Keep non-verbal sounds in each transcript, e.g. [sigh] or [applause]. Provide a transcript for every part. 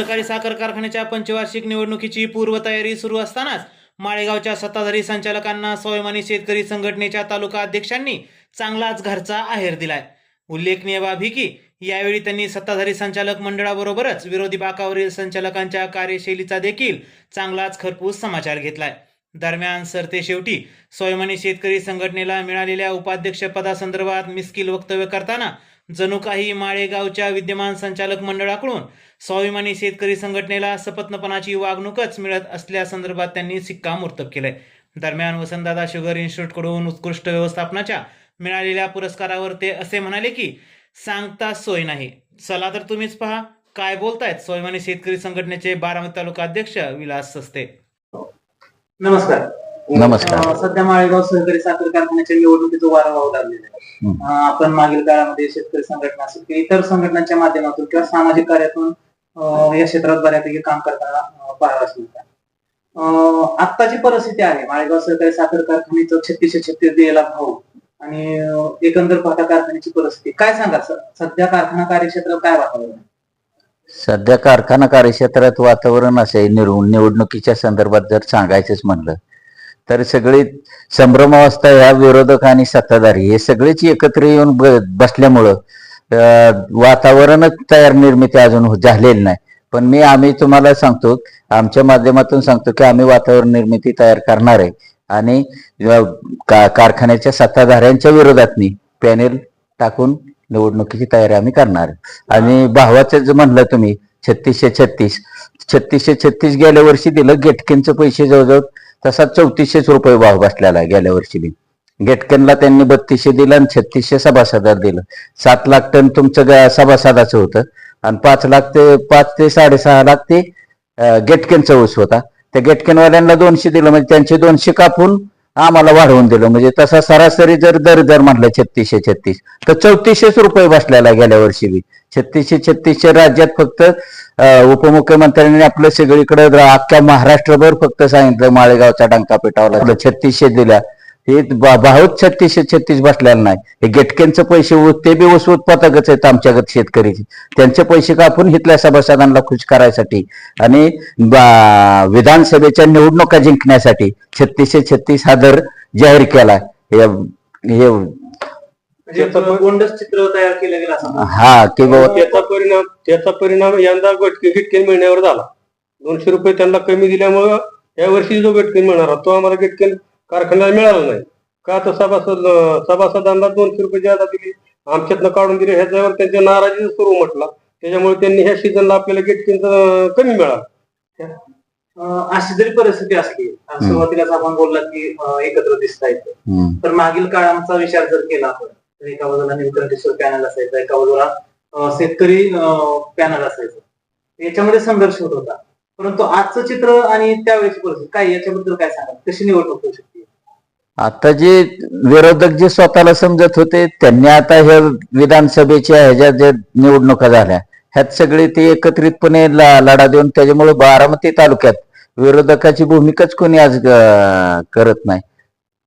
सहकारी साखर कारखान्याच्या पंचवार्षिक निवडणुकीची पूर्वतयारी सुरू असतानाच माळेगावच्या सत्ताधारी संचालकांना स्वाभिमानी शेतकरी संघटनेच्या तालुका अध्यक्षांनी चांगलाच घरचा आहेर दिलाय. उल्लेखनीय बाब ही की यावेळी त्यांनी सत्ताधारी संचालक मंडळाबरोबरच विरोधी बाकावरील संचालकांच्या कार्यशैलीचा देखील चांगलाच खरपूस समाचार घेतलाय. दरम्यान सरते शेवटी स्वाभिमानी शेतकरी संघटनेला मिळालेल्या उपाध्यक्ष पदासंदर्भात मिस्किल वक्तव्य करताना जणू काही माळेगावच्या विद्यमान संचालक मंडळाकडून स्वाभिमानी शेतकरी संघटनेला सपत्नपणाची वागणूकच मिळत असल्यासंदर्भात त्यांनी शिक्कामोर्तब केलंय. दरम्यान वसंतदादा शुगर इन्स्टिट्यूटकडून उत्कृष्ट व्यवस्थापनाच्या मिळालेल्या पुरस्कारावर ते असे म्हणाले की सांगता सोय नाही. चला तर तुम्हीच पहा. काय बोलतायत स्वाभिमानी शेतकरी संघटनेचे बारामती तालुका अध्यक्ष विलास सस्ते? नमस्कार. नमस्कार. सध्या माळेगाव सहकारी साखर कारखान्याच्या निवडणुकीचं वारं वाहू लागलेलं आहे आपण मागील काळामध्ये शेतकरी संघटना असेल किंवा इतर संघटनांच्या माध्यमातून किंवा सामाजिक कार्यातून या क्षेत्रात बऱ्यापैकी काम करताना अं, पाहावयास मिळतात आत्ता जी परिस्थिती आहे. माळेगाव सहकारी साखर कारखान्याचं छत्तीसशे छत्तीस दिलेला भाव आणि एकंदर पाहता कारखान्याची परिस्थिती. काय सांगा सर सध्या कारखाना कार्यक्षेत्रात काय वातावरण सध्या कारखाना कार्यक्षेत्रात वातावरण असे निवड- निवडणुकीच्या संदर्भात जर सांगायचंच म्हणलं तर सगळी संभ्रमावस्था ह्या विरोधक आणि सत्ताधारी हे सगळेच एकत्र येऊन बसल्यामुळं वातावरणच तयार निर्मिती अजून झालेली नाही. पण मी आम्ही तुम्हाला सांगतो आमच्या माध्यमातून सांगतो की आम्ही वातावरण निर्मिती तयार करणार आहे. आणि का- कारखान्याच्या सत्ताधाऱ्यांच्या विरोधात पॅनेल टाकून निवडणुकीची तयारी आम्ही करणार आहे. आणि भावाचं जे म्हणलं तुम्ही छत्तीसशे छत्तीस. छत्तीसशे छत्तीस गेल्या वर्षी दिलं गेटकेनचं पैसे जवळजवळ तसा चौतीसशेच रुपये भाव बसलेला गेल्या वर्षी बी गेटकेनला त्यांनी बत्तीसशे दिलं आणि छत्तीसशे सभासदार दिलं. सात लाख टन तुमचं सभासदाचं होतं. आणि पाच लाख ते पाच ते साडेसहा लाख ते गेटकेनचा ऊस होता. त्या गेटकेनवाल्यांना दोनशे दिलं म्हणजे त्यांचे दोनशे कापून आम्हाला वाढवून दिलं. म्हणजे तसा सरासरी जर दर जर म्हटलं छत्तीसशे छत्तीस तर चौतीसशेच रुपये बसलेला गेल्या वर्षी बी. छत्तीसशे छत्तीसशे राज्यात फक्त उपमुख्यमंत्र्यांनी आपलं सगळीकडे अख्ख्या महाराष्ट्रभर फक्त सांगितलं माळेगावचा डंका पेटावला. छत्तीसशे दिल्या. हे भाऊच छत्तीसशे छत्तीस बसलेला नाही. हे गेटकेंचं पैसे ते बी ऊस उत्पादकच आहेत आमच्याकडे शेतकरीचे. त्यांचे पैसे कापून इथल्या सभासदांना खुश करायसाठी आणि विधानसभेच्या निवडणुका जिंकण्यासाठी छत्तीसशे छत्तीस हा दर जाहीर केला. हे हे म्हणजे चित्र तयार केलं गेलं असं. हा की बाबा त्याचा परिणाम त्याचा परिणाम यंदा गटके गिटकेन मिळण्यावर झाला. दोनशे रुपये त्यांना कमी दिल्यामुळं या वर्षी जो गटकेन मिळणार तो आम्हाला गिटकेन कारखान्याला मिळाला नाही. का तर सभासद सभासदांना दोनशे रुपये ज्यादा दिली. आमच्यातनं काढून दिले. ह्याच्यावर त्यांच्या नाराजी सुरू म्हटला. त्याच्यामुळे त्यांनी ह्या सीझनला आपल्याला गिटकेन कमी मिळालं. अशी जरी परिस्थिती असली सुरुवातीलाच आपण बोललात की एकत्र दिसता येतं. तर मागील काळाचा विचार जर केला आपण तर एका बाजूला निमकंठेश्वर पॅनल असायचं. एका बाजूला शेतकरी पॅनल असायचं. याच्यामध्ये संघर्ष होत होता. परंतु आजचं चित्र आणि त्यावेळेची परिस्थिती काय? याच्याबद्दल काय सांगा कशी निवडणूक होऊ शकते? आता जे विरोधक जे स्वतःला समजत होते त्यांनी आता हे विधानसभेच्या ह्याच्या जे निवडणुका झाल्या ह्यात सगळे ते एकत्रितपणे लढा देऊन त्याच्यामुळे बारामती तालुक्यात विरोधकाची भूमिकाच कोणी आज करत नाही.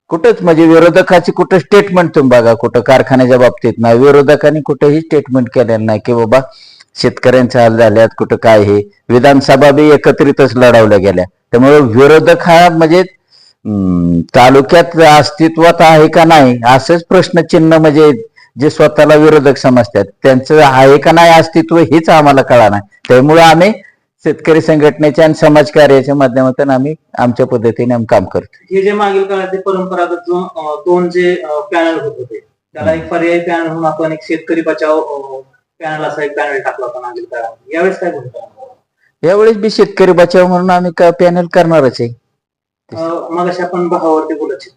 कुठंच म्हणजे विरोधकाची कुठं स्टेटमेंट तुम्ही बघा कुठं कारखान्याच्या बाबतीत नाही विरोधकांनी कुठेही स्टेटमेंट केलेलं नाही की बाबा शेतकऱ्यांचे हाल झाल्यात कुठं काय हे. विधानसभा बी एकत्रितच लढवल्या गेल्या. त्यामुळे विरोधक हा म्हणजे तालुक्यात अस्तित्वात आहे का नाही असंच प्रश्नचिन्ह म्हणजे जे स्वतःला विरोधक समजतात त्यांचं आहे का नाही अस्तित्व हेच आम्हाला कळा नाही त्यामुळे आम्ही शेतकरी संघटनेच्या आणि समाजकार्याच्या माध्यमातून आम्ही आमच्या पद्धतीने आम्ही काम करतो हे जे मागील काळातले परंपरागत दोन जे पॅनल होत होते त्याला एक पर्यायी पॅनल म्हणून आपण एक शेतकरी बचाव पॅनल असा एक पॅनल टाकला होता मागील काळामध्ये. यावेळेस काय भूमिका यावेळेस बी शेतकरी बचाव म्हणून आम्ही पॅनल करणारच आहे. मग आपण भावावरती बोलत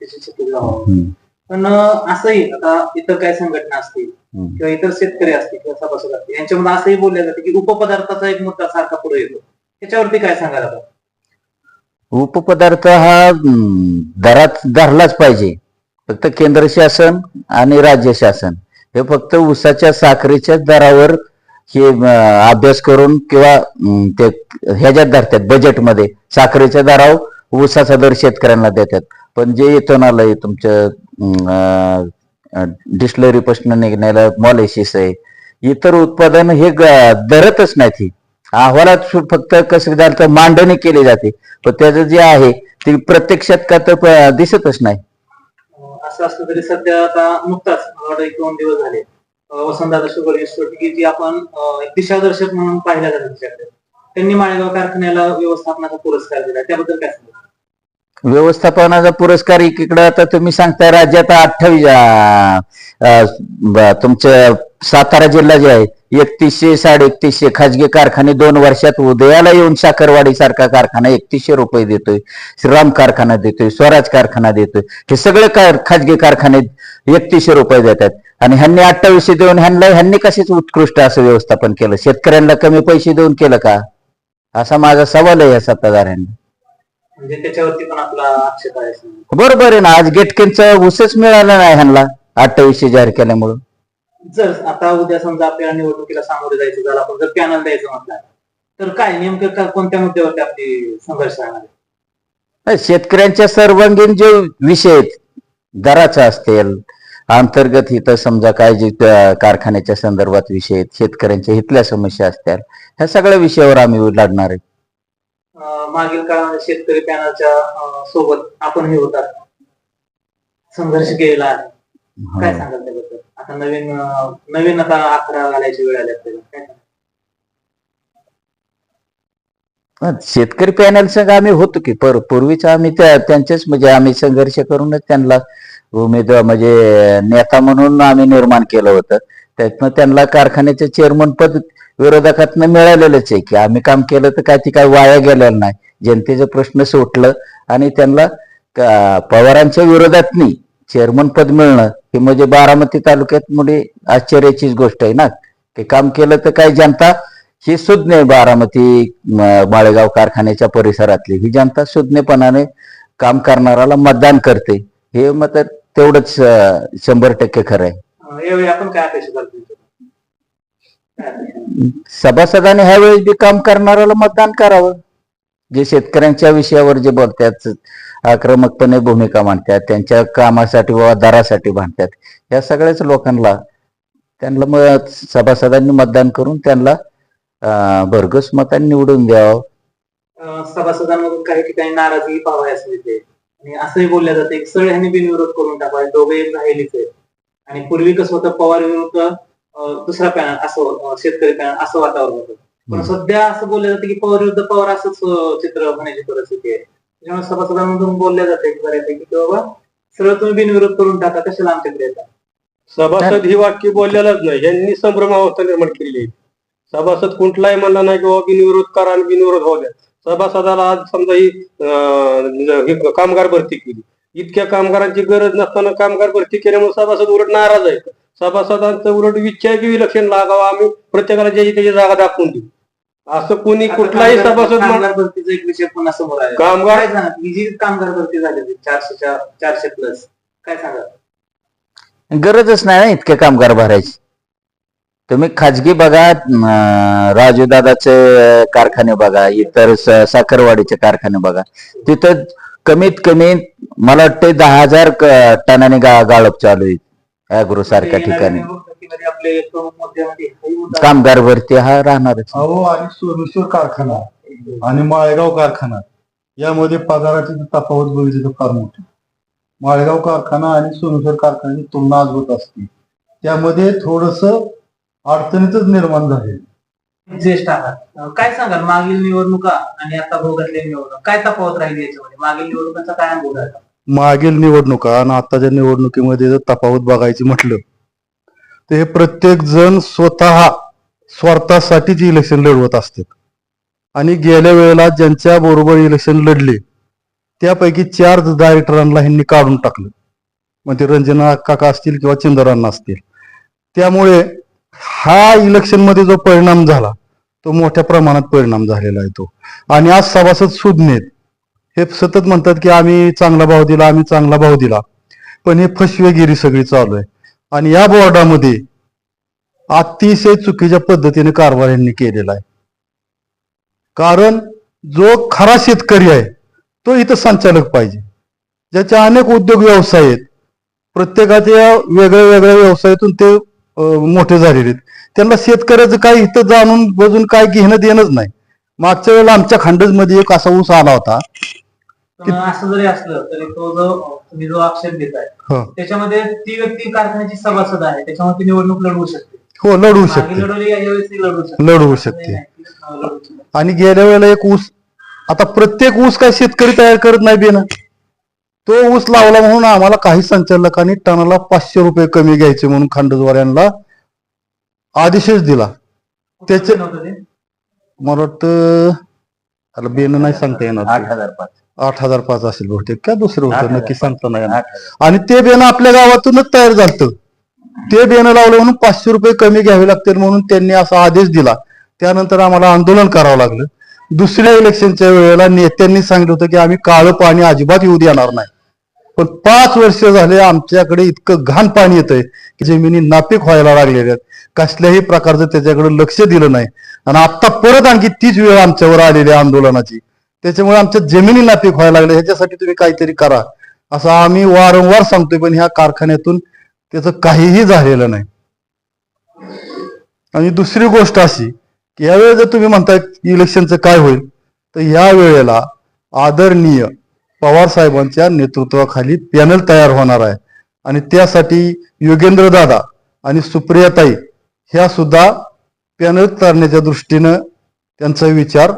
भावावर हम्म, पण असंही आता इतर काय संघटना असतील. किंवा इतर शेतकरी असतील किंवा सभासद असतील यांच्यामध्ये असंही बोलले जाते की उपपदार्थाचा एक मुद्दा सारखा पुढे येतो. त्याच्यावरती काय सांगाल आता उपपदार्थ हा दरात धरलाच पाहिजे. फक्त केंद्र शासन आणि राज्य शासन. हे फक्त ऊसाच्या साखरेच्या दरावर हे अभ्यास करून किंवा ते ह्याच्यात धरतात बजेटमध्ये साखरेच्या दरावर ऊसाचा दर शेतकऱ्यांना देतात. पण जे इथून आहे तुमचं डिस्लरी पासून निघण्याला मॉलेशिस आहे इतर उत्पादन हे दरतच धरतच नाहीत अहवालात फक्त कसं झालं तर मांडणी केली जाते. पण त्याचं जे आहे ते प्रत्यक्षात का तर दिसतच नाही. असं असलं तरी सध्या आता नुकताच मला वाटतं एक दोन दिवस झाले. वसंतदादा शुगर इन्स्टिट्यूट की जी आपण दिशादर्शक म्हणून पाहिल्या जातात त्यांनी माळेगाव कारखान्याला व्यवस्थापनाचा पुरस्कार दिला. त्याबद्दल काय व्यवस्थापनाचा पुरस्कार एकीकडे आता तुम्ही सांगताय राज्यात अठ्ठावीस तुमचं सातारा जिल्हा जे आहे एकतीसशे साडे एकतीसशे खाजगी कारखाने दोन वर्षात उदयाला येऊन साखरवाडी सारखा कारखाना एकतीसशे रुपये देतोय श्रीराम कारखाना देतोय स्वराज कारखाना देतोय हे सगळे कार खाजगी कारखाने एकतीसशे रुपये देतात. आणि ह्यांनी अठ्ठावीसशे देऊन ह्यांना ह्यांनी कसेच उत्कृष्ट असं व्यवस्थापन केलं? शेतकऱ्यांना कमी पैसे देऊन केलं का? असा माझा सवाल आहे या सत्ताधाऱ्यांना. म्हणजे त्याच्यावरती पण आपला आक्षेप आहे असं. बरोबर आहे ना आज गेटकेनचं उसच मिळालं नाही ह्यांना अठ्ठावीसशे जाहीर केल्यामुळं जर आता उद्या समजा आपल्याला निवडणुकीला सामोरे जायचं झालं आपण जर पॅनल द्यायचं म्हटलं तर काय नेमकं का- कोणत्या मुद्द्यावरती आपली संघर्ष राहणार आहे? नाही, शेतकऱ्यांच्या सर्वांगीण जे विषय आहेत दराचा असतील अंतर्गत हित समजा काय जे त्या कारखान्याच्या संदर्भात विषय आहेत शेतकऱ्यांच्या हितल्या समस्या असतील ह्या सगळ्या विषयावर आम्ही लढणार आहे मागील काळामध्ये शेतकरी पॅनलच्या सोबत आपणही होतात संघर्ष केलेला आहे. काय सांगाल त्याबद्दल? आता नवीन नवीन आता आकडा घालायची वेळ आली आपल्याला? हा, शेतकरी पॅनल संघ आम्ही होतो की पर पूर्वीच आम्ही त्या त्यांचेच म्हणजे आम्ही संघर्ष करूनच त्यांना उमेदवार म्हणजे नेता म्हणून आम्ही निर्माण केलं होतं. त्यातनं त्यांना कारखान्याचं चेअरमन पद विरोधकातनं मिळालेलंच आहे की आम्ही काम केलं तर काय ती काय वाया गेलेलं नाही. जनतेचं प्रश्न सुटलं आणि त्यांना पवारांच्या विरोधातनी चेअरमन पद मिळणं हे म्हणजे बारामती तालुक्यात मुली आश्चर्याचीच गोष्ट आहे ना. की काम केलं तर काय जनता ही सुज्ञ बारामती माळेगाव कारखान्याच्या परिसरातली ही जनता सुज्ञपणाने काम करणाराला मतदान करते. हे मत तेवढंच शंभर टक्के खरं आहे अं, यावेळी आपण काय अपेक्षा करतो काय अपेक्षा? सभासदाने ह्यावेळेस बी काम करणाऱ्याला मतदान करावं. जे शेतकऱ्यांच्या विषयावर जे बोलतात आक्रमकपणे भूमिका मांडतात त्यांच्या कामासाठी व दरासाठी भांडतात या सगळ्याच लोकांना त्यांना मग सभासदांनी मतदान करून त्यांना भरघस भरघोस मतांनी निवडून द्यावं. सभासदांमधून काही ठिकाणी नाराजी पाहावयास मिळते आणि असंही बोलले जाते सळ सगळे ह्यांनी बिनविरोध करून टाकावा. दोघे राहिलेच आहे आणि पूर्वी कसं होतं पवार विरुद्ध दुसरा पॅनल असं शेतकरी पॅनल असं वातावरण होतं. पण. सध्या असं बोललं जातं की पवार विरुद्ध पवार असंच चित्र होण्याची परिस्थिती आहे. त्याच्यामुळे सभासदांमधून बोलल्या जाते की बऱ्यापैकी की बाबा सरळ तुम्ही बिनविरोध करून टाका कशाला आमच्याकडे येतात सभासद ही वाक्य बोललेलंच नाही. यांनी संभ्रम अवस्था निर्माण केलेली आहे. सभासद कुठलाही म्हणला नाही की बाबा बिनविरोध करा आणि बिनविरोध होऊ द्या. सभासदाला आज समजा ही ही कामगार भरती केली. इतक्या कामगारांची गरज नसताना कामगार भरती केल्यामुळे सभासद उलट नाराज आहेत. सभासदांचं उलट की विलक्षण लागावं आम्ही. प्रत्येकाला ज्याची त्याची जागा दाखवून देऊ. असं कोणी कुठलाही सभासद कामगार भरतीचा एक विषय पुन्हा समोर आहे? कामगार- काय सांगा? ही जी कामगार भरती झाली चारशेच्या चारशे प्लस काय सांगा? गरजच नाही ना इतके कामगार भरायची. तुम्ही खाजगी बघा राजू दादाचे कारखाने बघा इतर स- साखरवाडीचे कारखाने बघा. तिथं कमीत कमी मला वाटते दहा हजार क- टनाने गा गाळप चालू आहे अॅग्रो सारख्या ठिकाणी. निवडणुकीमध्ये आपले प्रमुख मुद्द्यामध्ये हाही मुद्दा कामगार भरती हा राहणारच. अहो आणि सोमेश्वर कारखाना आणि माळेगाव कारखाना यामध्ये पगाराची जी तफावत बघितली तर फार मोठी. माळेगाव कारखाना आणि सोमेश्वर कारखान्याची तुलना आज होत असते. त्यामध्ये थोडस अडचणीतच निर्माण झाले ज्येष्ठ आहात. अं, काय सांगाल? मागील निवडणुका आणि आता भोगातल्या निवडणूक काय तफावत राहिली याच्यामध्ये? मागील निवडणुकांचा काय अनुभव आहे मागील निवडणुका आणि आताच्या निवडणुकीमध्ये जर तफावत बघायची म्हटलं तर हे प्रत्येक जण स्वतः स्वार्थासाठीच इलेक्शन लढवत असतात. आणि गेल्या वेळेला ज्यांच्या बरोबर इलेक्शन लढले त्यापैकी चार डायरेक्टरांना ह्यांनी काढून टाकलं. मग ते रंजना काका असतील किंवा चिंदरांना असतील. त्यामुळे हा इलेक्शनमध्ये जो परिणाम झाला तो मोठ्या प्रमाणात परिणाम झालेला आहे तो. आणि आज सभासद सुज्ञेत हे सतत म्हणतात की आम्ही चांगला भाव दिला आम्ही चांगला भाव दिला. पण हे फसवेगिरी सगळी चालू आहे. आणि या बोर्डामध्ये अतिशय चुकीच्या पद्धतीने कारभार यांनी केलेला आहे. कारण जो खरा शेतकरी आहे तो इथं संचालक पाहिजे. ज्याचे अनेक उद्योग व्यवसाय आहेत. प्रत्येकाच्या वेगळ्या वेगळ्या व्यवसायातून ते मोठे झालेले आहेत. त्यांना शेतकऱ्याचं काय इथं जाणून बजून काय घेणं देणंच नाही. मागच्या वेळेला आमच्या खंडजमध्ये एक असा ऊस आला होता. असं जरी असलं तरी तो जो तुम्ही जो आक्षेप देताय हो. त्याच्यामध्ये ती व्यक्ती कारखान्याची सभासद आहे त्याच्यामुळे ती निवडणूक लढवू शकते. हो लढवू शकते. लढवू शकते. आणि गेल्या वेळेला एक ऊस आता प्रत्येक ऊस काय शेतकरी तयार करत नाही बेन तो ऊस लावला म्हणून आम्हाला काही संचालकांनी टनाला पाचशे रुपये कमी घ्यायचे म्हणून खंडद्वाऱ्यांना आदेशच दिला. त्याचे-? मला वाटतं बेन नाही सांगता येणार. आठ हजार पाच आठ हजार पाच असेल बहुतेक. काय दुसरं होतं. नक्की सांगता नाही येणार. आणि ते बेन आपल्या गावातूनच तयार झालं ते बेन लावलं म्हणून पाचशे रुपये कमी घ्यावे लागतील म्हणून त्यांनी असा आदेश दिला. त्यानंतर आम्हाला आंदोलन करावं लागलं. दुसऱ्या इलेक्शनच्या वेळेला नेत्यांनी सांगितलं होतं की आम्ही काळं पाणी अजिबात येऊ देणार नाही. पण पाच वर्ष झाले आमच्याकडे इतकं घाण पाणी येतंय की जमिनी नापीक व्हायला लागलेल्या आहेत. कसल्याही प्रकारचं त्याच्याकडे लक्ष दिलं नाही. आणि आता परत आणखी तीच वेळ आमच्यावर आलेली आहे आंदोलनाची. त्याच्यामुळे आमच्या जमिनी नापीक व्हायला लागलं. ह्याच्यासाठी तुम्ही काहीतरी करा. असं आम्ही वारंवार सांगतोय पण ह्या कारखान्यातून त्याचं काहीही झालेलं नाही. आणि दुसरी गोष्ट अशी की यावेळी जर तुम्ही म्हणताय इलेक्शनचं काय होईल तर या वेळेला आदरणीय पवार साहेबांच्या नेतृत्वाखाली पॅनल तयार होणार आहे. आणि त्यासाठी योगेंद्र दादा आणि सुप्रियाताई ह्या सुद्धा पॅनल करण्याच्या दृष्टीनं त्यांचा विचार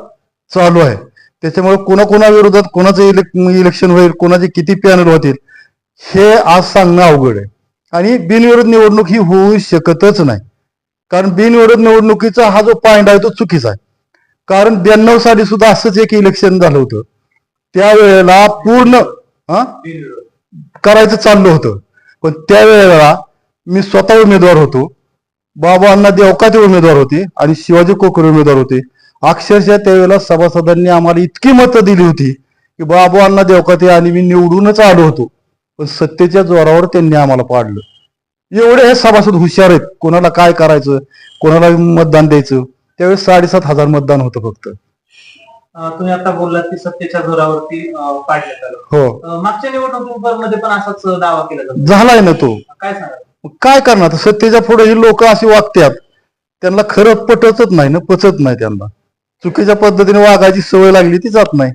चालू आहे. त्याच्यामुळे कोणाकोणाविरोधात कोणाचं इलेक इलेक्शन होईल कोणाचे किती पॅनल होतील हे आज सांगणं अवघड आहे. आणि बिनविरोध निवडणूक ही होऊ शकतच नाही. कारण बिनविरोध निवडणुकीचा हा जो पॉइंट आहे तो चुकीचा आहे. कारण ब्याण्णव साली सुद्धा असंच एक इलेक्शन झालं होतं. त्यावेळेला पूर्ण करायचं चाललं होतं. पण त्यावेळेला मी स्वतः उमेदवार होतो. बाबांना देवकाते उमेदवार होते आणि शिवाजी कोकरे उमेदवार होते. अक्षरशः त्यावेळेला सभासदांनी आम्हाला इतकी मतं दिली होती की बाबू अण्णा देवकाते आणि मी निवडूनच आलो होतो. पण सत्तेच्या जोरावर त्यांनी आम्हाला पाडलं. एवढे हे सभासद हुशार आहेत. कोणाला काय करायचं? कोणाला मतदान द्यायचं? त्यावेळेस साडेसात हजार मतदान होतं फक्त. तुम्ही आता बोललात की सत्तेच्या जोरावरती पाडण्यात हो. मागच्या निवडणुकीमध्ये पण असाच दावा केला झालाय ना तो. काय सांगा काय करणार? सत्तेच्या पुढे ही लोक अशी वागतात त्यांना खरं पटतच नाही ना पचत नाही त्यांना. चुकीच्या पद्धतीने वागायची सवय लागली ती जात नाही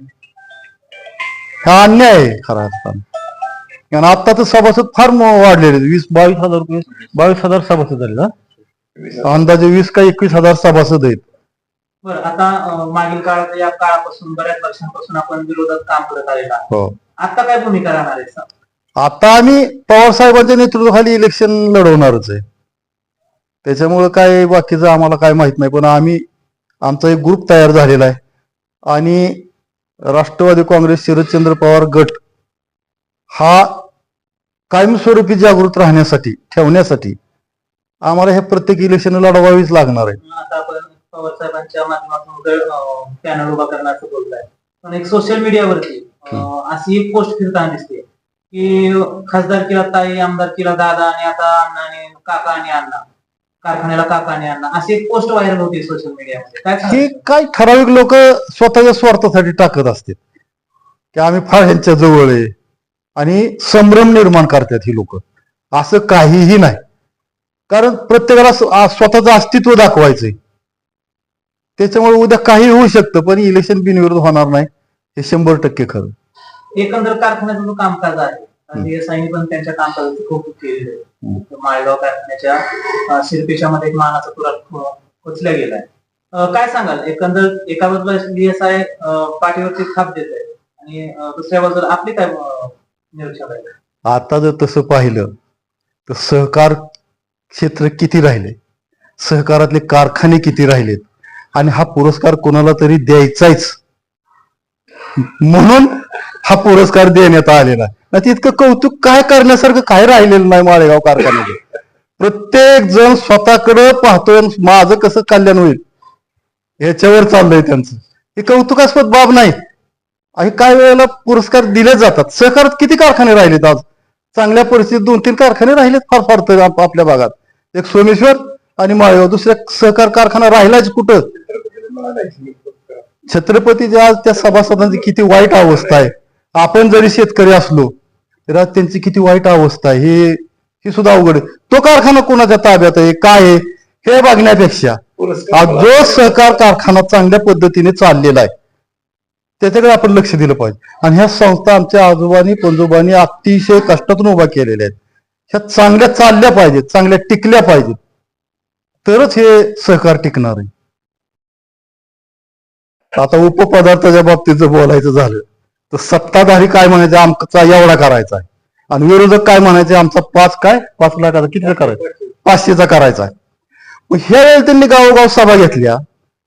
हा अन्याय आहे खरा अर्थानं आणि आता तर सभासद फार वाढलेले. वीस बावीस हजार रुपये बावीस हजार सभासद झाले ना अंदाजे वीस का एकवीस हजार सभासद आहेत बरं आता मागील काळात या काळापासून बऱ्याच वर्षांपासून आपण विरोधात काम करत आलेला. हो आता काय भूमिका राहणार आहे? आता आम्ही पवार साहेबांच्या नेतृत्वाखाली इलेक्शन लढवणारच आहे त्याच्यामुळं काय बाकीचं आम्हाला काय माहीत नाही पण आम्ही आमचा एक ग्रुप तयार झालेला आहे. आणि राष्ट्रवादी काँग्रेस शरदचंद्र पवार गट हा कायमस्वरूपी जागृत राहण्यासाठी ठेवण्यासाठी आम्हाला हे प्रत्येक इलेक्शन लढवावीच लागणार आहे. एक सोशल मीडियावरती अशी एक पोस्ट फिरताना दिसते की खासदारकीला ताई आमदारकीला दादा आणि आता अण्णा आणि काका आणि अण्णा. कारखान्याला काका आणि अण्णा अशी एक पोस्ट व्हायरल होती सोशल मीडियामध्ये काय हे सांगाल? ठराविक लोक स्वतःच्या स्वार्थासाठी टाकत असतात की आम्ही फार ह्यांच्या जवळ आहे. आणि संभ्रम निर्माण करतात ही लोक. असं काहीही नाही. कारण प्रत्येकाला स्व- आ- स्वतःचं अस्तित्व दाखवायचंय. त्याच्यामुळे उद्या काही होऊ शकतं पण इलेक्शन बिनविरोध होणार नाही. हे शंभर टक्के खरं. एकंदर कारखान्याचं जो कामकाज आहे डीएसआयने पण त्यांच्या कामकाजाची कौतुक केलेलं आहे. माळगाव कारखान्याच्या अं, शिरपेशामध्ये एक मानाचा तुरा खोचल्या गेलाय. काय सांगाल? एकंदर एका बाजूला डीएसआय पाठीवरची थाप देत आहे आणि दुसऱ्या बाजूला आपली काय निरीक्षक आहे आता जर तसं पाहिलं तर सहकार क्षेत्र किती राहिले? सहकारातले कारखाने किती राहिलेत? आणि हा पुरस्कार कोणाला तरी द्यायचाच म्हणून हा पुरस्कार देण्यात आलेला आहे. नाही इतकं कौतुक काय करण्यासारखं काय राहिलेलं नाही माळेगाव कारखान्यामध्ये. प्रत्येक जण स्वतःकडे पाहतोय आणि माझं कसं कल्याण होईल ह्याच्यावर चाललंय त्यांचं. हे कौतुकास्पद बाब नाही. आणि काही वेळेला पुरस्कार दिले जातात. सहकारात किती कारखाने राहिलेत आज? चांगल्या परिस्थितीत दोन तीन कारखाने राहिलेत फार फार तर आप- आपल्या भागात. एक सोमेश्वर आणि माळेगाव. दुसऱ्या सहकार कारखाना राहिलाच कुठं? छत्रपतीच्या आज त्या सभासदांची किती वाईट अवस्था आहे. आपण जरी शेतकरी असलो तर आज त्यांची किती वाईट अवस्था आहे. हे हे सुद्धा अवघड आहे. तो कारखाना कोणाच्या ताब्यात आहे? काय आहे? हे बघण्यापेक्षा आज जो सहकार कारखाना चांगल्या पद्धतीने चाललेला आहे त्याच्याकडे आपण लक्ष दिलं पाहिजे. आणि ह्या संस्था आमच्या आजोबांनी पंजोबांनी अतिशय कष्टातून उभा केलेल्या आहेत. ह्या चांगल्या चालल्या पाहिजेत चांगल्या टिकल्या पाहिजेत. तरच हे सहकार टिकणार आहे. आता उपपदार्थाच्या बाबतीत जर बोलायचं झालं तर सत्ताधारी काय म्हणायचं? आमचा एवढा करायचा आहे. आणि विरोधक काय म्हणायचे? आमचा पाच काय? पाच लाखाचा किती करायचा? पाचशेचा करायचा आहे. मग ह्या वेळेला त्यांनी गावोगाव सभा घेतल्या.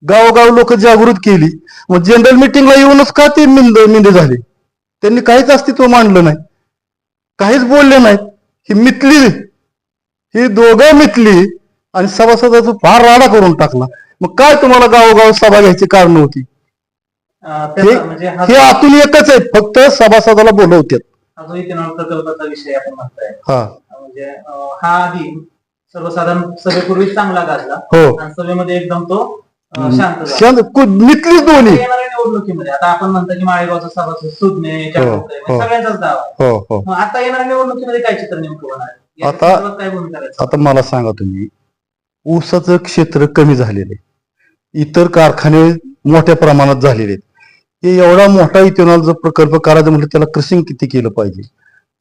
गावोगाव लोक जागृत केली. मग जनरल मिटिंगला येऊनच का ते मिंद मिंदे झाले? त्यांनी काहीच अस्तित्व मांडलं नाही. काहीच बोलले नाहीत. ही मितली. ही दोघं मितली. आणि सभासदाचा फार राडा करून टाकला. मग काय तुम्हाला गावोगाव सभा घ्यायची कारण होती? हे त्याचा म्हणजे हा हे आतून एकच आहे फक्त सभासदाला बोलवतात. हा प्रकल्पाचा विषय आपण म्हणताय. हा. म्हणजे हा आधी सर्वसाधारण सभेपूर्वी चांगला गाजला. हो. आणि सभेमध्ये एकदम तो शांत मितलीच दोन्ही. निवडणुकीमध्ये. आता आपण म्हणतो की माळेगावचा सभासद सुज्ञे चक्रोळे, हो. सगळ्यांचाच दावा हो हो. मग आता येणाऱ्या निवडणुकीमध्ये काय चित्र नेमकं होणार? आता- काय करायचं आता मला सांगा तुम्ही ऊसाचं क्षेत्र कमी झालेलं आहे. इतर कारखाने मोठ्या प्रमाणात झालेले आहेत. हे एवढा मोठा इथेनॉलचा प्रकल्प करायचा म्हटलं त्याला क्रशिंग किती केलं पाहिजे?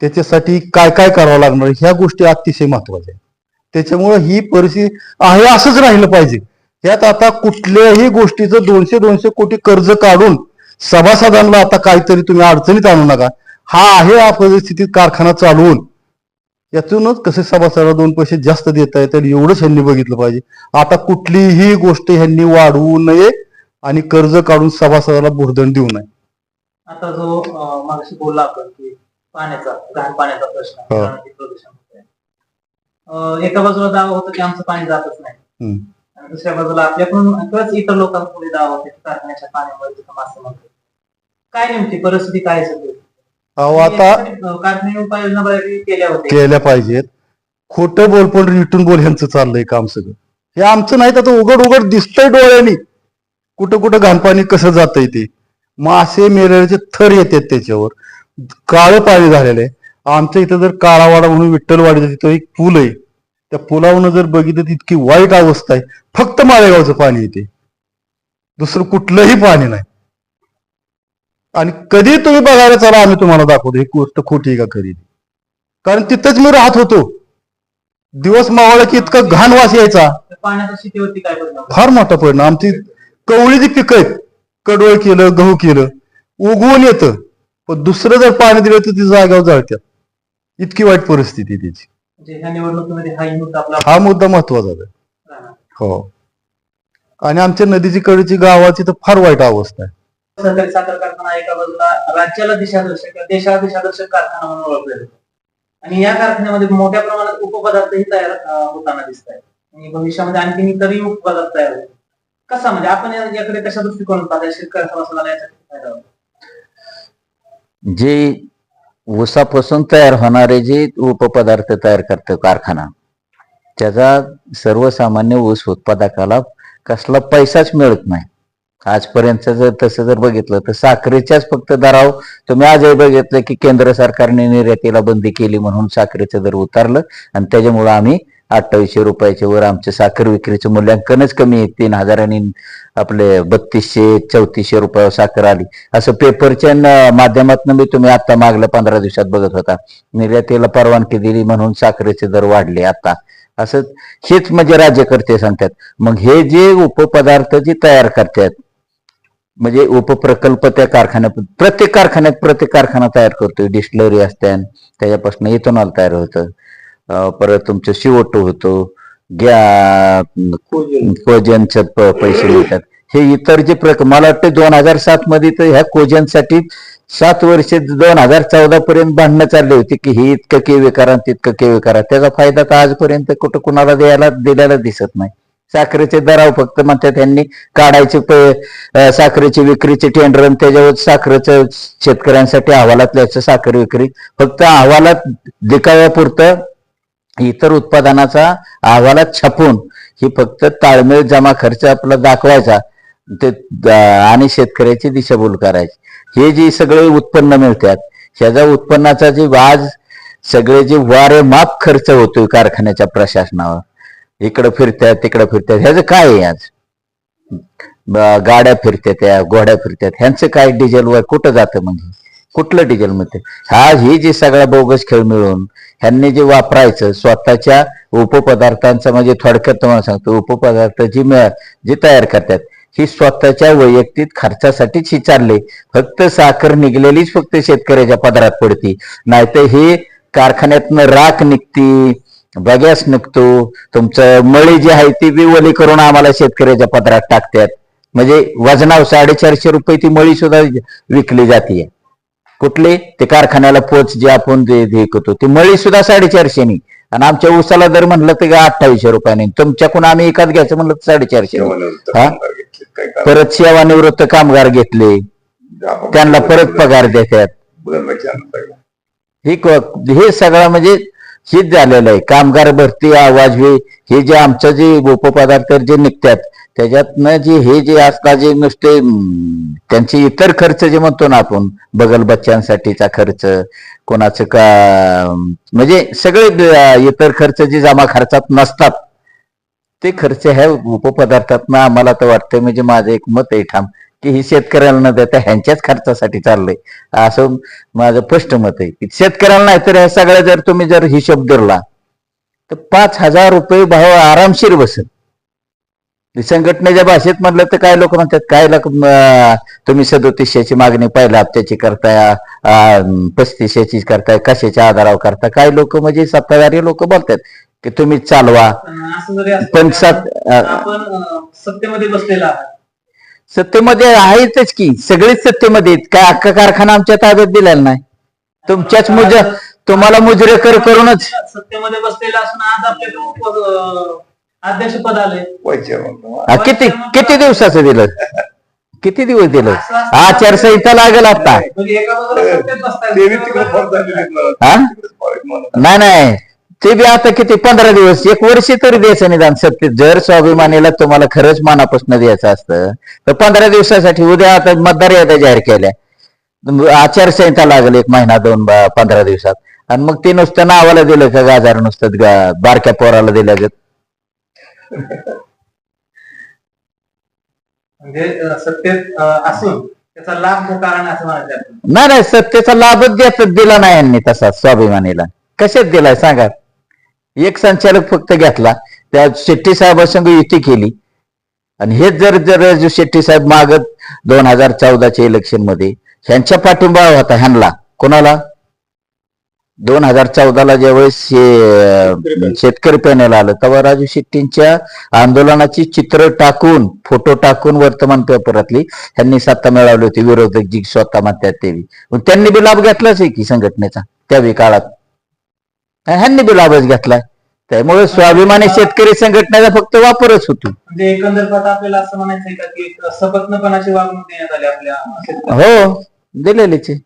त्याच्यासाठी काय काय करावं लागणार? ह्या गोष्टी अतिशय महत्त्वाच्या आहेत. त्याच्यामुळे ही परिस्थिती आहे असंच राहिलं पाहिजे. यात आता कुठल्याही गोष्टीचं दोनशे दोनशे कोटी कर्ज काढून सभासदांना आता काहीतरी तुम्ही अडचणीत आणू नका. हा आहे या परिस्थितीत कारखाना चालवून. यातूनच कसे सभासदाला दोन पैसे जास्त देता येतील एवढंच ह्यांनी बघितलं पाहिजे. आता कुठलीही गोष्ट ह्यांनी वाढवू नये आणि कर्ज काढून सभासदाला भुर्दंड देऊ नये. आता जो मागाशी बोलला आपण की पाण्याचा घाण पाण्याचा प्रश्न हो. प्रदूषण होतंय. अं, एका बाजूला दावा होतो की आमचं पाणी जातच नाही. हम्म. आणि दुसऱ्या बाजूला आपल्याकडून किंवाच इतर लोकांपुढे दावा होते की कारखान्याच्या पाण्यामुळे तिथं मासे मरतात. काय नेमकी परिस्थिती काय सध्या? अहो आता कारखाने उपाययोजना बऱ्यापैकी केल्या होत्या. केल्या पाहिजेत. खोटं बोल पण रिटून बोल ह्यांचं चाललंय काम सगळं. हे आमचं नाही तर उघड उघड दिसतंय डोळ्यांनी. कुठं कुठं घाणपाणी कसं जातंय ते? मासे मेलेचे थर येतात त्याच्यावर. काळं पाणी झालेलं आहे. आमच्या इथं जर काळावाडा म्हणून विठ्ठलवाडीचं तिथं एक पूल आहे. त्या पुलावरून जर बघितलं तर इतकी वाईट अवस्था आहे. फक्त माळेगावचं पाणी येते. दुसरं कुठलंही पाणी नाही. आणि कधी तुम्ही बघायला चला आम्ही तुम्हाला दाखवतो. ही गोष्ट खोटी आहे का खरी? कारण तिथंच मी राहत होतो. दिवस मावळला की इतका घाण वास यायचा. फार मोठा परिणाम. आमची कवळी जी पिकं आहेत कडवळ केलं गहू केलं उगवून येतं. पण दुसरं जर पाणी दिलं तर ती जाग्यावर जळत्यात. इतकी वाईट परिस्थिती त्याची. हा मुद्दा आपला हा मुद्दा महत्त्वाचा आहे. हो. आणि आमच्या नदीची कडेची गावाची तर फार वाईट अवस्था आहे. सहकारी साखर कारखाना एका बाजूला राज्याला दिशादर्शक देशाला दिशादर्शक कारखाना म्हणून ओळखले जातो आणि या कारखान्यामध्ये मोठ्या प्रमाणात उपपदार्थही तयार होताना दिसत आहेत आणि भविष्यामध्ये आणखी इतरही उपपदार्थ तयार होतील कसा म्हणजे आपण याकडे कशा दृष्टिकोन शेतकरी समाजाला याचा जे ऊसापासून तयार होणारे जे उपपदार्थ तयार करतो कारखाना त्याचा सर्वसामान्य ऊस उत्पादकाला कसला पैसाच मिळत नाही. आजपर्यंत जर तसं जर बघितलं तर साखरेच्याच फक्त दराव तुम्ही आजही बघितलं की केंद्र सरकारने निर्यातीला बंदी केली म्हणून साखरेचं दर उतारलं आणि त्याच्यामुळं आम्ही अठ्ठावीसशे रुपयाच्या वर आमचे साखर विक्रीचं मूल्यांकनच कमी आहे. तीन हजारांनी आपले बत्तीसशे चौतीसशे रुपयावर साखर आली. असं पेपरच्या माध्यमातून मी तुम्ही आता मागल्या पंधरा दिवसात बघत होता. निर्यातीला परवानगी दिली म्हणून साखरेचे दर वाढले आता. असं हेच म्हणजे राज्यकर्ते सांगतात. मग हे जे उपपदार्थ जे तयार करतात म्हणजे उपप्रकल्प त्या कारखान्यात प्रत्येक कारखान्यात प्रत्येक कारखाना तयार करतोय. डिस्टलरी असत्या त्याच्यापासून इथेनॉल तयार होतं. परत तुमचं शिवटो होतो. गॅ कोजनचे पैसे मिळतात. हे इतर जे प्रक मला वाटतं दोन हजार सात मध्ये तर ह्या कोजनसाठी सात वर्षे दोन हजार चौदा पर्यंत भांडणं चालली होती की हे इतकं केवे करा तितकं केवे करा. त्याचा फायदा तर आजपर्यंत कुठं कुणाला द्यायला दिलेला दिसत नाही. साखरेचे दराव फक्त म्हणतात त्यांनी काढायचे साखरेची विक्रीचे टेंडर आणि त्याच्यावर साखरेचं शेतकऱ्यांसाठी अहवालात लिहायचं साखर विक्री. फक्त अहवालात देखाव्यापुरतं इतर उत्पादनाचा अहवालात छापून ही फक्त ताळमेळ जमा खर्च आपला दाखवायचा. ते द- आणि शेतकऱ्याची दिशाभूल करायची. हे जे सगळे उत्पन्न मिळतात ह्याचा उत्पन्नाचा जे आज सगळे जे वारे माप खर्च होतोय कारखान्याच्या प्रशासनावर. इकडं फिरतात तिकडं फिरतात ह्याचं काय आहे आज? ब- गाड्या फिरत्या त्या घोड्या फिरत्यात ह्यांचं काय डिझेलवर कुठं जातं म्हणजे कुठलं डिझेल ते हा ही जे सगळा बोगस खेळ मिळून ह्यांनी जे वापरायचं स्वतःच्या उपपदार्थांचं म्हणजे थोडक्यात तुम्हाला सांगतो उपपदार्थ जी मिळ- जी तयार करतात ही स्वतःच्या वैयक्तिक खर्चासाठीच ही फक्त साखर निघलेलीच फक्त शेतकऱ्याच्या पदरात पडती. नाहीतर ही कारखान्यातनं राख निघती बगॅस निघतो तुमचं मळी जी आहे ती बी करून आम्हाला शेतकऱ्याच्या पदरात टाकतात. म्हणजे वजनाव साडेचारशे रुपये ती मळी सुद्धा विकली जाते कुठली ते कारखान्याला पोच जे आपण जे करतो ती मळी सुद्धा साडेचारशेनी आणि आमच्या उसाला दर म्हणलं तर अठ्ठावीसशे रुपयाने. तुमच्याकडून आम्ही एकाच घ्यायचं म्हणलं तर साडेचारशे हा? परत सेवानिवृत्त कामगार घेतले. त्यांना परत पगार देतात. हे हे सगळं म्हणजे हेच झालेलं आहे. कामगार भरती आवाज हे हे जे आमचं जे उपपदार्थ जे निघतात त्याच्यातनं जे हे जे असतात जे नुसते त्यांचे इतर खर्च जे म्हणतो ना आपण बगल बच्चांसाठीचा खर्च कोणाचं का म्हणजे सगळे इतर खर्च जे जमा खर्चात नसतात ते खर्च ह्या उपपदार्थातनं आम्हाला तर वाटतं म्हणजे माझं एक मत आहे ठाम की ही शेतकऱ्याला न देता ह्यांच्याच खर्चासाठी चाललंय. असं माझं स्पष्ट मत आहे. की शेतकऱ्याला नाही तर ह्या सगळ्या जर तुम्ही जर हिशोब धरला तर पाच हजार रुपये भाव आरामशीर बसेल. संघटनेच्या भाषेत म्हटलं तर काय लोक म्हणतात काय लोक तुम्ही सदोतीसशेची मागणी पहिल्या हप्त्याची करताय पस्तीसशेची करताय कशाच्या आधारावर करताय? काय लोक म्हणजे सत्ताधारी लोक बोलतात की तुम्ही चालवा. पण सत्तेमध्ये बसलेला सत्तेमध्ये आहेतच की सगळेच सत्तेमध्ये आहेत. काय अख्खा कारखाना आमच्या ताब्यात दिलेला नाही. तुमच्याच मुज तुम्हाला मुजरेकर करूनच. सत्तेमध्ये बसलेला असून आज आपल्याकडे उप- अं, अध्यक्षपद आले हा, किती किती दिवसाचं दिलं? किती दिवस दिलं? आचारसंहिता लागेल आता. म्हणजे एका बाजूला सत्तेत बसताय. हा? नाही नाही. ते बी आता किती? पंधरा दिवस. एक वर्ष तरी द्यायचं निदान सत्य जर स्वाभिमानीला तुम्हाला खरंच मनापासून द्यायचं असतं तर पंधरा दिवसासाठी उद्या आता मतदार याद्या जाहीर केल्या. आचारसंहिता लागेल एक महिना दोन बा- पंधरा दिवसात. आणि मग ते नुसतं नावाला दिलं का गाजार नुसतं गा- बारक्या पोराला दिलं ग [laughs] म्हणजे सत्तेत असून त्याचा लाभ कारण असं म्हणायचं नाही नाही सत्तेचा लाभच द्याच दिला नाही यांनी तसा स्वाभिमानीला. कशात दिलाय सांगा? एक संचालक फक्त घेतला त्या शेट्टी साहेबांसंग युती केली. आणि हेच जर जर राजू शेट्टी साहेब मागत दोन हजार चौदाच्या इलेक्शनमध्ये ह्यांच्या पाठिंबा होता ह्यांना. कोणाला? दोन हजार चौदाला ज्यावेळेस शेतकरी पॅनल आलं तेव्हा राजू शेट्टींच्या आंदोलनाची चित्र टाकून फोटो टाकून वर्तमानपत्रातली ह्यांनी सत्ता मिळवली होती विरोधक जी स्वतः म्हणतात ते बी. मग त्यांनी बी लाभ घेतलाच आहे की संघटनेचा त्यावेळी काळात? ह्यांनी बी लाभच घेतलाय. त्यामुळे स्वाभिमानी शेतकरी संघटनेचा फक्त वापरच होतो. म्हणजे आपल्याला असं म्हणायचं आहे का की एक सपत्नपणाची वागणूक देण्यात आली आपल्या शेतकऱ्यांना. हो दिलेलीच आहे.